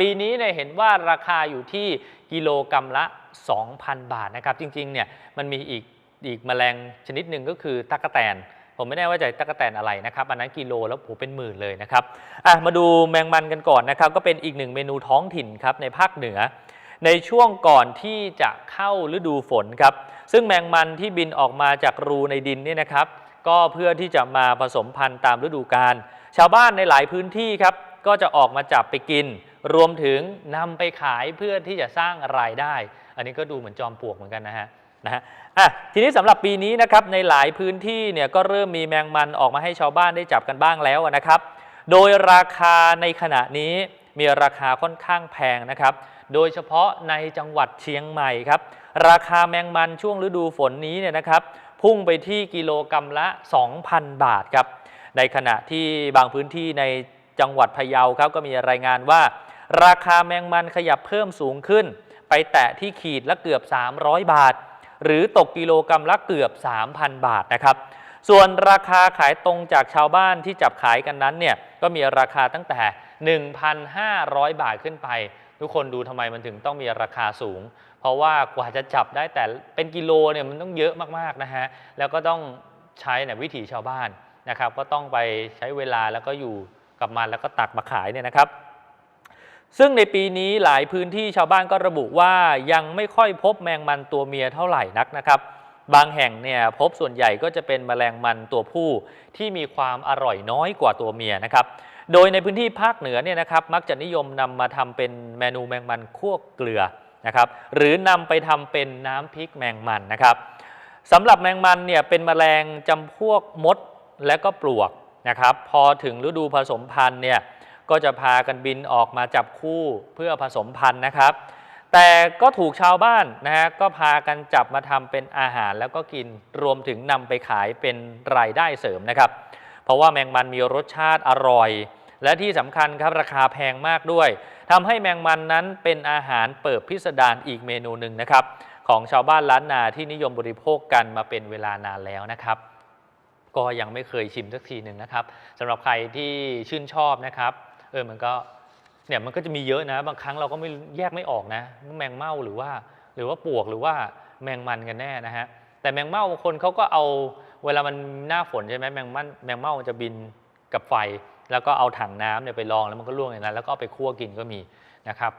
ปีนี้เนี่ยเห็นว่าราคาอยู่ที่กิโลกรรัมละ 2,000 บาทนะครับ จริงๆเนี่ยมันมีอีกอีกแมลงชนิดหนึ่งก็คือตั๊กแตน ผมไม่แน่ว่าจะตั๊กแตนอะไรนะครับ อันนั้นกิโลแล้วโหเป็นหมื่นเลยนะครับอะมาดูแมงมันกันก่อนนะครับ ก็เป็นอีกหนึ่งเมนูท้องถิ่นครับในภาคเหนือ ในช่วงก่อนที่จะเข้าฤดูฝนครับ ซึ่งแมงมันที่บินออกมาจากรูในดินเนี่ยนะครับ ก็เพื่อที่จะมาผสมพันธุ์ตามฤดูกาลชาวบ้านในหลายพื้นที่ครับก็จะออกมาจับไปกิน รวมถึงนำไปขายเพื่อที่จะสร้างรายได้ อันนี้ก็ดูเหมือนจอมปลวกเหมือนกันนะฮะนะฮะอะทีนี้สำหรับปีนี้นะครับในหลายพื้นที่เนี่ยก็เริ่มมีแมงมันออกมาให้ชาวบ้านได้จับกันบ้างแล้วนะครับ โดยราคาในขณะนี้มีราคาค่อนข้างแพงนะครับ โดยเฉพาะในจังหวัดเชียงใหม่ครับ ราคาแมงมันช่วงฤดูฝนนี้เนี่ยนะครับพุ่งไปที่กิโลกรรัมละ 2,000 บาทครับ ในขณะที่บางพื้นที่ในจังหวัดพะเยาครับก็มีรายงานว่า ราคาแมงมันขยับเพิ่มสูงขึ้น ไปแตะที่ขีดละเกือบ 300 บาท หรือตกกิโลกรรัมละเกือบ 3,000 บาทนะครับ ส่วนราคาขายตรงจากชาวบ้านที่จับขายกันนั้นเนี่ยก็มีราคาตั้งแต่ 1,500 บาทขึ้นไป ทุกคนดูทำไมมันถึงต้องมีราคาสูง เพราะว่ากว่าจะจับได้แต่เป็นกิโลเนี่ยมันต้องเยอะมากๆนะฮะแล้วก็ต้องใช้เนี่ยวิถีชาวบ้านนะครับ ก็ต้องไปใช้เวลาแล้วก็อยู่กับมันแล้วก็ตักมาขายเนี่ยนะครับ ซึ่งในปีนี้หลายพื้นที่ชาวบ้านก็ระบุว่ายังไม่ค่อยพบแมงมันตัวเมียเท่าไหร่นักนะครับ บางแห่งเนี่ยพบส่วนใหญ่ก็จะเป็นแมลงมันตัวผู้ที่มีความอร่อยน้อยกว่าตัวเมียนะครับ โดยในพื้นที่ภาคเหนือเนี่ยนะครับมักจะนิยมนำมาทำเป็นเมนูแมงมันคั่วเกลือนะครับ หรือนำไปทำเป็นน้ำพริกแมงมันนะครับสำหรับแมงมันเนี่ยเป็นแมลงจำพวกมดและก็ปลวกนะครับ พอถึงฤดูผสมพันธุ์เนี่ย ก็จะพากันบินออกมาจับคู่เพื่อผสมพันธุ์นะครับ แต่ก็ถูกชาวบ้านนะฮะก็พากันจับมาทำเป็นอาหารแล้วก็กินรวมถึงนำไปขายเป็นรายได้เสริมนะครับ เพราะว่าแมงมันมีรสชาติอร่อย และที่สำคัญครับราคาแพงมากด้วยทำให้แมงมันนั้นเป็นอาหารเปิดพิสดารอีกเมนูหนึ่งนะครับ ของชาวบ้านล้านนาที่นิยมบริโภคกันมาเป็นเวลานานแล้วนะครับก็ยังไม่เคยชิมสักทีหนึ่งนะครับสำหรับใครที่ชื่นชอบนะครับ เออมันก็เนี่ยมันก็จะมีเยอะนะ บางครั้งเราก็ไม่แยกไม่ออกนะแมงเม่าหรือว่า หรือว่าปวกหรือว่าแมงมันกันแน่นะฮะแต่แมงเม่าบางคนเขาก็เอาเวลามันหน้าฝนใช่ไหมแมงมันแมงเม่ามันจะบินกับไฟ แล้วก็เอาถังน้ำเนี่ยไปรองแล้วมันก็ล่วงอย่างนั้นแล้วก็เอาไปคั่วกินก็มีนะครับ